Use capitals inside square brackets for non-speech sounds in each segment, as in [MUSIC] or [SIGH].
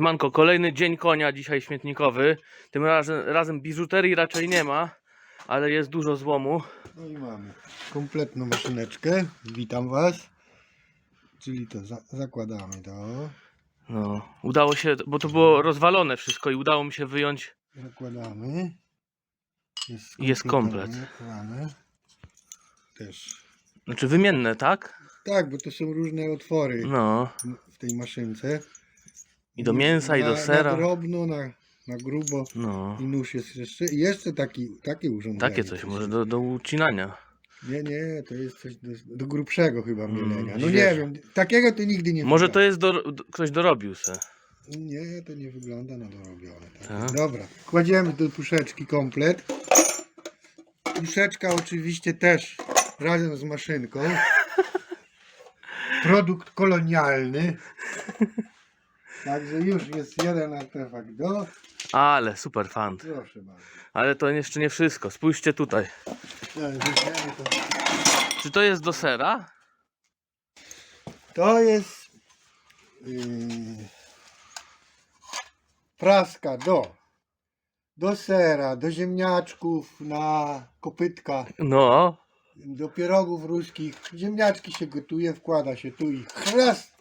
Siemanko, kolejny dzień konia dzisiaj śmietnikowy. Tym razem, razem biżuterii raczej nie ma, ale jest dużo złomu. No i mamy kompletną maszyneczkę. Witam Was. Czyli to za zakładamy to. No, udało się, bo to było rozwalone wszystko i udało mi się wyjąć. Zakładamy. Jest, Jest komplet. skompletowane. Też. Znaczy wymienne, tak? Tak, bo to są różne otwory No. w tej maszynce. I do mięsa, i do sera. Na drobno, na, na grubo. No. I nóż jest jeszcze. I jeszcze taki, takie urządzenie. Takie coś, może do, do ucinania. Nie, nie, to jest coś do, do grubszego chyba Mm, mielenia. No nie wiem, takiego to nigdy nie Może widziałem. to jest do, do, ktoś dorobił se. Nie, to nie wygląda na dorobione. Tak. Tak? Dobra, kładziemy do puszeczki komplet. Puszeczka oczywiście też razem z maszynką. [LAUGHS] Produkt kolonialny. Także już jest jeden artefakt do. Ale super fan. Proszę bardzo. Ale to jeszcze nie wszystko. Spójrzcie tutaj. Teraz weźmiemy to. Czy to jest do sera? To jest yy, praska do, do sera, do ziemniaczków na kopytka, No. do pierogów ruskich. Ziemniaczki się gotuje, wkłada się tu i chrast,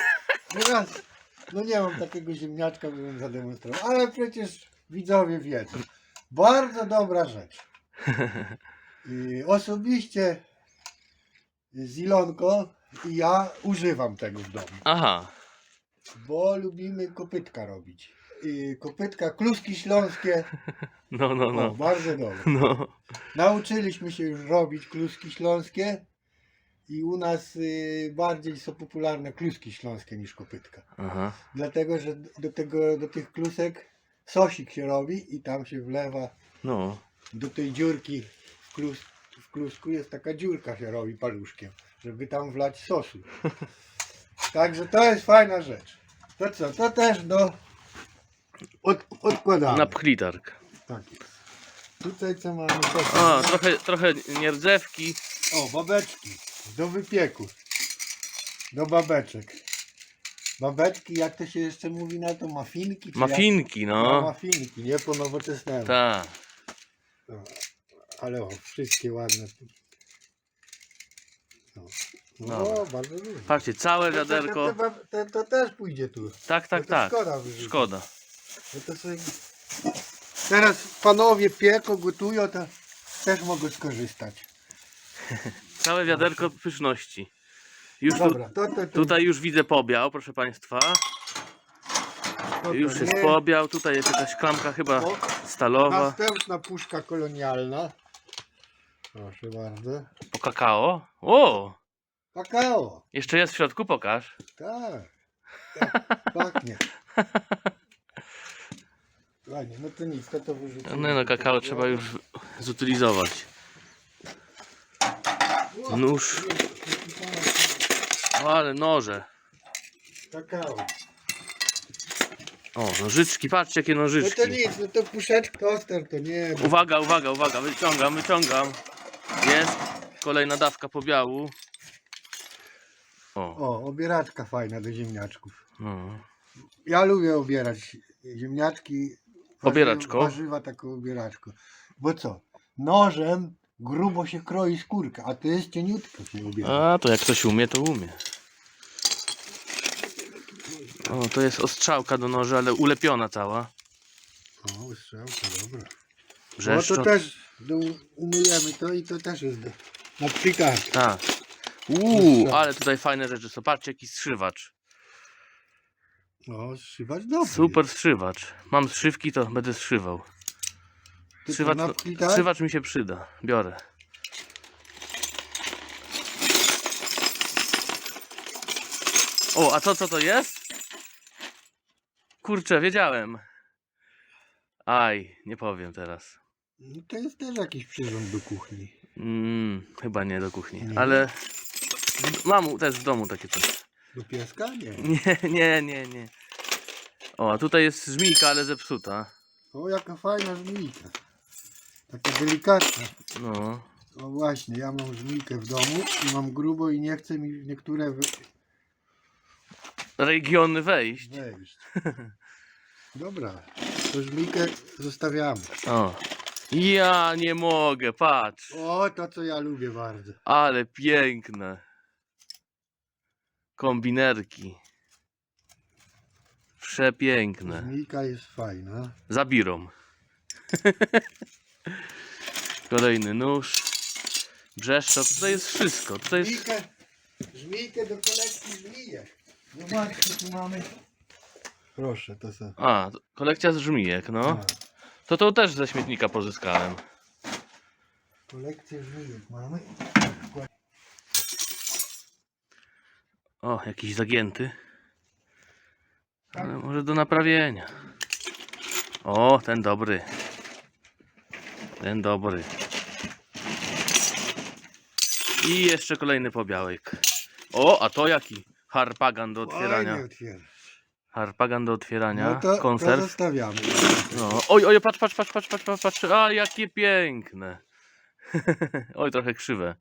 [LAUGHS] chrast. No nie mam takiego ziemniaczka, bym zademonstrował, ale przecież widzowie wiedzą. Bardzo dobra rzecz. Yy, osobiście z Ilonką i ja używam tego w domu. Aha. Bo lubimy kopytka robić. I kopytka, kluski śląskie. No, no, O, no. bardzo dobre. No. Nauczyliśmy się już robić kluski śląskie. I u nas y, bardziej są popularne kluski śląskie niż kopytka. Aha. Dlatego, że do, tego, do tych klusek sosik się robi i tam się wlewa No. do tej dziurki w, klus, w klusku jest taka dziurka się robi paluszkiem, żeby tam wlać sosu. [LAUGHS] Także to jest fajna rzecz. To co, to też do od, odkładamy. Na pchlitark. Tak jest. Tutaj co mamy? To trochę, trochę nierdzewki. O, babeczki. Do wypieku. Do babeczek. Babeczki, jak to się jeszcze mówi na to? Mafinki? czy Mafinki, Jak? No, mafinki, nie po nowoczesnemu. Tak. No, ale o, wszystkie ładne. No, no Dobra. bardzo dużo. Patrzcie, całe To- wiaderko. To, to, to, też pójdzie tu. Tak, tak, to tak. Szkoda wyrzucić. Szkoda. No to sobie... Teraz panowie pieko, gotują, to też mogą skorzystać. [LAUGHS] Całe wiaderko pyszności. Już tu, Dobra, to, to, to, tutaj już widzę pobiał, proszę Państwa. to, Już jest nie. pobiał. Tutaj jest jakaś klamka chyba O, stalowa. Następna puszka kolonialna. Proszę bardzo. Po kakao. O! Kakao. Jeszcze jest w środku, pokaż. Tak. tak. [LAUGHS] Pachnie. Ładnie, no to nic, to to wyrzucimy. No, no kakao trzeba już zutylizować. Nóż. O, ale noże. Kakao. O, nożyczki, patrzcie jakie No to nic, no to puszeczka toster to nie. no. Uwaga, uwaga, uwaga, wyciągam, wyciągam. Jest kolejna dawka pobiału. O, O, obieraczka fajna do ziemniaczków. no. Ja lubię obierać ziemniaczki. warzywa- Obieraczką? Warzywa taką obieraczką. Bo co? Nożem grubo się kroi skórka, a to jest cieniutko się obiera. A, to jak ktoś umie, to umie. O, to jest ostrzałka do noży, ale ulepiona cała. O, strzałka, dobra. No Brzeszczot. to też do, umyjemy to i to też jest do, na piekarkę. Tak. Uuu, ale tutaj fajne rzeczy są. Patrzcie, jaki strzywacz. O, szywać dobrze. Super strzywacz. Mam strzywki, to będę strzywał. Plikach? strzywacz mi się przyda. Biorę. O, a to co to jest? Kurczę, wiedziałem. Aj, nie powiem teraz. No To jest też jakiś przyrząd do kuchni. Mm, chyba nie do kuchni, Nie. ale mam też w domu takie coś. Do pieska? Nie. [LAUGHS] Nie, nie, nie, nie. O, a tutaj jest żmijka, ale zepsuta. O, jaka fajna żmijka. Taka delikatna. No. O właśnie, ja mam żmijkę w domu i mam grubo i nie chcę mi niektóre wy... regiony wejść. wejść. [LAUGHS] Dobra, to żmijkę zostawiamy. O. Ja nie mogę, patrz. O, to co ja lubię bardzo. Ale piękne. Kombinerki. Przepiękne. Żmijka jest fajna. Zabirą. [LAUGHS] Kolejny nóż. Brzeszczot. Tutaj jest wszystko. Tutaj jest... Żmijkę, żmijkę do kolekcji żmijek. Zobaczcie, tu mamy. Proszę, to są. A, to kolekcja z żmijek, no. A, To to też ze śmietnika pozyskałem. kolekcję żmijek mamy. O, jakiś zagięty. Ale może do naprawienia. O, ten dobry. Ten dobry. I jeszcze kolejny pobiałek. O, a to jaki? Harpagan do otwierania. Fajnie otwiera. Harpagan do otwierania. No to, to Konserw. zostawiamy. No. Oj, oj, patrz, patrz, patrz, patrz, patrz, patrz, patrz. A, jakie piękne. [LAUGHS] oj, trochę krzywe.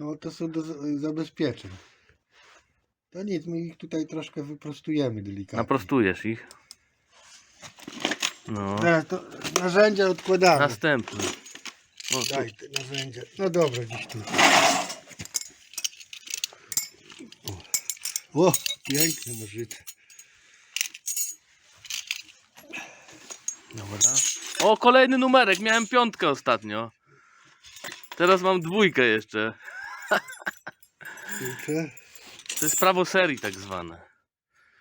No to są do z- zabezpieczeń. To nic, my ich tutaj troszkę wyprostujemy delikatnie. Naprostujesz ich. No. Teraz to narzędzia odkładamy. Następny. O, tu. Daj te narzędzia. No dobra, gdzieś tu. O, piękne nożyce. Dobra. O, kolejny numerek. Miałem piątkę ostatnio. Teraz mam dwójkę jeszcze. Kurczę. To jest prawo serii tak zwane.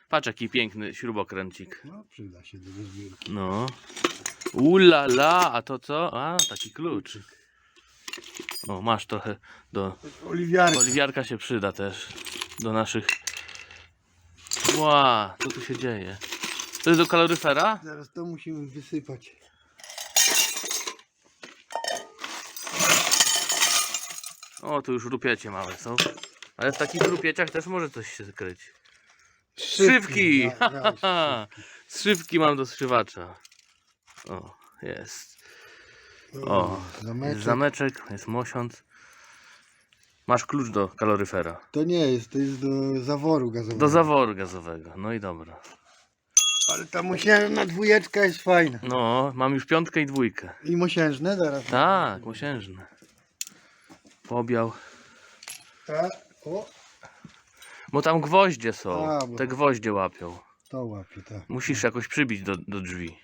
Patrz jaki piękny śrubokręcik. No, przyda się do rozbiórki. No. Ulala, a to co? A, taki klucz. O, masz trochę do... Oliwiarka. Oliwiarka się przyda też. Do naszych... Ła, co tu się dzieje? To jest do kaloryfera? Zaraz to musimy wysypać. O, tu już rupiecie małe są. Ale w takich rupieciach też może coś się skryć. Szybki. Szybki! Ja- ja- Haha. Zszywki mam do zszywacza. O, jest. O, zameczek. Jest zameczek, jest mosiąc. Masz klucz do kaloryfera. To nie jest, to jest do zaworu gazowego. Do zaworu gazowego. No i dobra. Ale ta mosiężna dwójeczka jest fajna. No, mam już piątkę i dwójkę. I mosiężne zaraz. Tak, mosiężne. Pobiał. Ta, o, Bo tam gwoździe są. A, bo- Te gwoździe łapią. to łapie, tak. Musisz jakoś przybić do, do drzwi.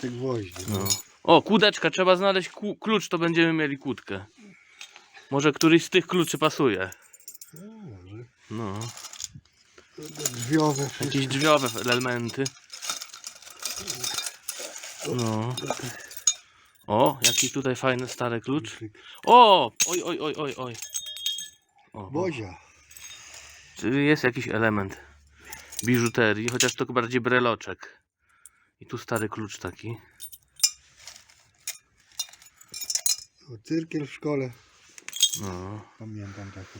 Te gwoździe. No. O, kłódeczka, trzeba znaleźć ku- klucz, to będziemy mieli kłódkę. Może któryś z tych kluczy pasuje. No, może. No, Drzwiowe wszystko. jakieś drzwiowe elementy. No. O, jaki tutaj fajny stary klucz. O! Oj, oj, oj, oj, oj. O, o. Bozia. Czyli jest jakiś element biżuterii, chociaż to bardziej breloczek. I tu stary klucz taki. O, cyrkiel w szkole. No. Pamiętam taki.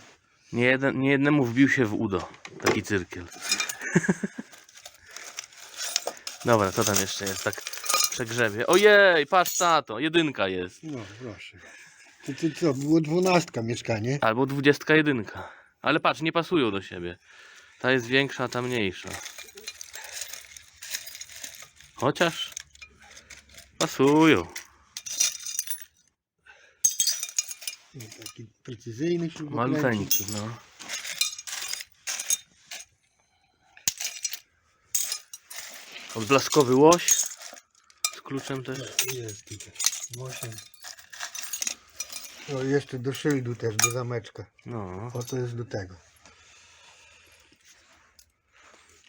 Nie, jeden, nie jednemu wbił się w udo taki cyrkiel. [LAUGHS] Dobra, co tam jeszcze jest tak przegrzebie? Ojej, patrz na to, jedynka jest. No, proszę. To, to co, było dwunastka mieszkanie? Albo dwudziestka jedynka. Ale patrz, nie pasują do siebie. Ta jest większa, ta mniejsza. Chociaż pasują. No, taki precyzyjny śrubokręcik. Maluteńki, no. Odblaskowy łoś. Z kluczem też. Jest tutaj. Osiem. O, jeszcze do szyldu też, do zameczka. No. O, to jest do tego.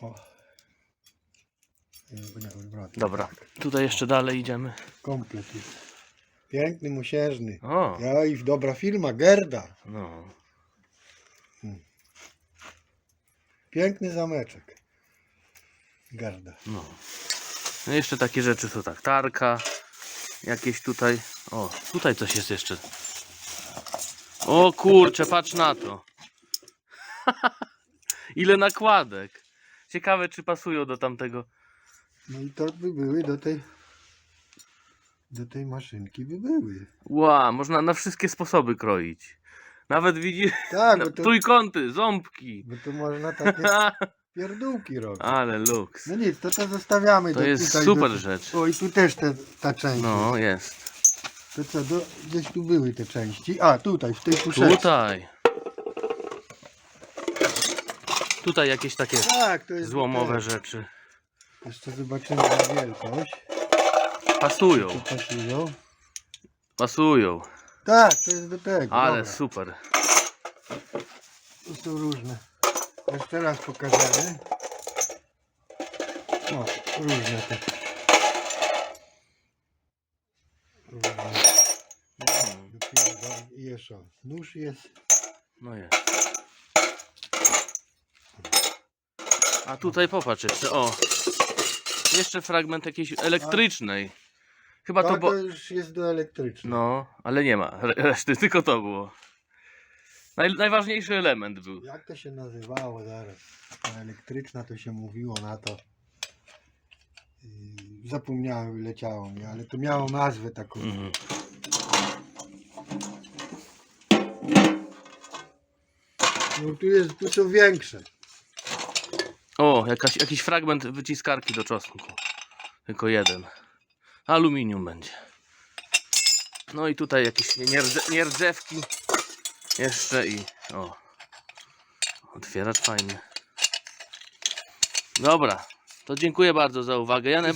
O. Nie, nie, odwrotnie. Dobra, tutaj jeszcze dalej idziemy. Komplet jest. Piękny, mosiężny. O, Ja i dobra firma, Gerda. no. Piękny zameczek. Gerda. No. No jeszcze takie rzeczy są tak. Tarka. Jakieś tutaj. O, tutaj coś jest jeszcze. O kurczę, patrz na to. [LAUGHS] Ile nakładek. Ciekawe, czy pasują do tamtego. No i to by były do tej do tej maszynki by były. Ła, można na wszystkie sposoby kroić. Nawet widzisz, Tak, bo [LAUGHS] to, trójkąty, ząbki. bo to można takie [LAUGHS] pierdółki robi. Ale luks. No nic, to to zostawiamy. To do jest tutaj, super do... rzecz. O i tu też te, ta część. No, jest. To co, do... gdzieś tu były te części. A, tutaj, w tej puszeczce. Tutaj. Tutaj jakieś takie Tak, złomowe te. rzeczy. Jeszcze zobaczymy wielkość. Pasują. Czy pasują? Pasują. Tak, to jest do tego. Ale dobra. super. Tu są różne. Jeszcze raz pokażemy. O, różne te. Różne. I jeszcze nóż jest. No jest. A tutaj popatrz jeszcze, o. Jeszcze fragment jakiejś elektrycznej. Chyba To, to bo... już jest do elektrycznej. No, ale nie ma re- reszty, [LAUGHS] tylko to było. Naj, najważniejszy element był. Jak to się nazywało zaraz? Ta elektryczna to się mówiło na to. Yy, Zapomniałem, wyleciało mi, ale to miało nazwę taką. Mhm. No tu jest, tu są większe. O, jakaś, jakiś fragment wyciskarki do czosnku. Tylko jeden. Aluminium będzie. No i tutaj jakieś nierdze, nierdzewki. Jeszcze i... O. Otwieracz fajny. Dobra. To dziękuję bardzo za uwagę. Ja? Ja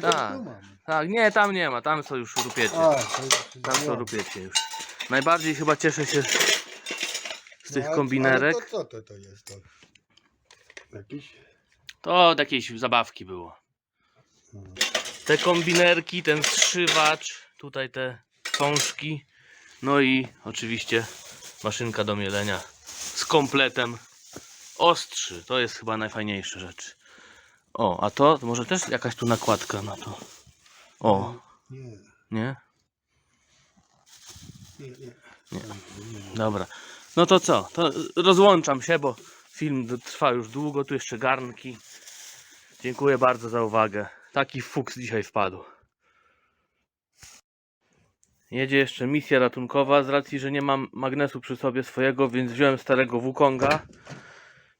Tak. Tak, nie, tam nie ma. Tam są już rupiecie. Tam są rupiecie już. Najbardziej chyba cieszę się z tych No, kombinerek. To co to, to jest to? Jakiś? To od jakiejś zabawki było. Te kombinerki, ten strzywacz, tutaj te pączki, no i oczywiście maszynka do mielenia z kompletem ostrzy. To jest chyba najfajniejsze rzeczy. O, a to, to może też jakaś tu nakładka na to. O, Nie, nie? nie, nie. Nie. Dobra. No to co? To rozłączam się, bo film trwa już długo. Tu jeszcze garnki. Dziękuję bardzo za uwagę. Taki fuks dzisiaj wpadł. Jedzie jeszcze misja ratunkowa. Z racji, że nie mam magnesu przy sobie swojego, więc wziąłem starego Wukonga.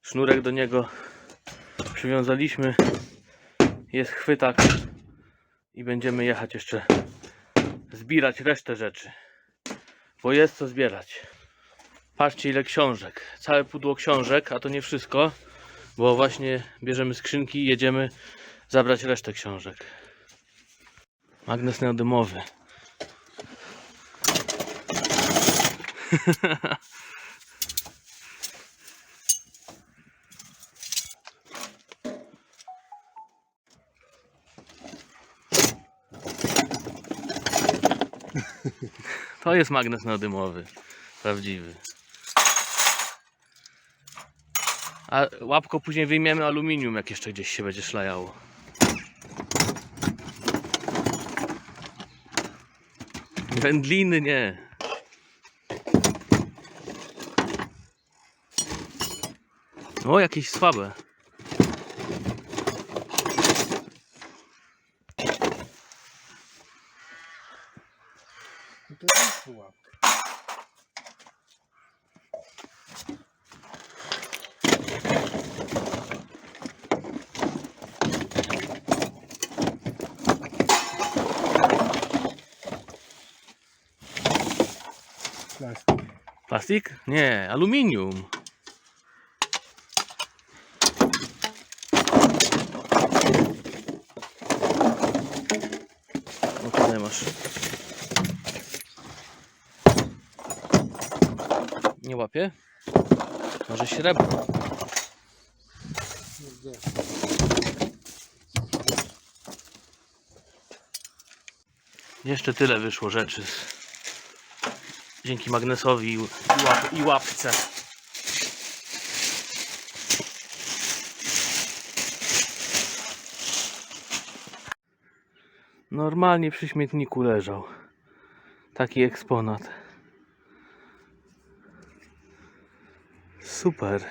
Sznurek do niego przywiązaliśmy. Jest chwytak. I będziemy jechać jeszcze zbierać resztę rzeczy bo jest co zbierać. Patrzcie ile książek. Całe pudło książek, a to nie wszystko, bo właśnie bierzemy skrzynki i jedziemy zabrać resztę książek. Magnes neodymowy. [LAUGHS] To jest magnes neodymowy. Prawdziwy. A łapko później wyjmiemy aluminium, jak jeszcze gdzieś się będzie szlajało. Wędliny nie. O, jakieś słabe. No to jest pułapka. Plastik. Nie, aluminium. No tutaj masz. Nie łapie? Może srebro. Jeszcze tyle wyszło rzeczy. Dzięki magnesowi i, łap, i łapce. Normalnie przy śmietniku leżał. Taki eksponat. Super.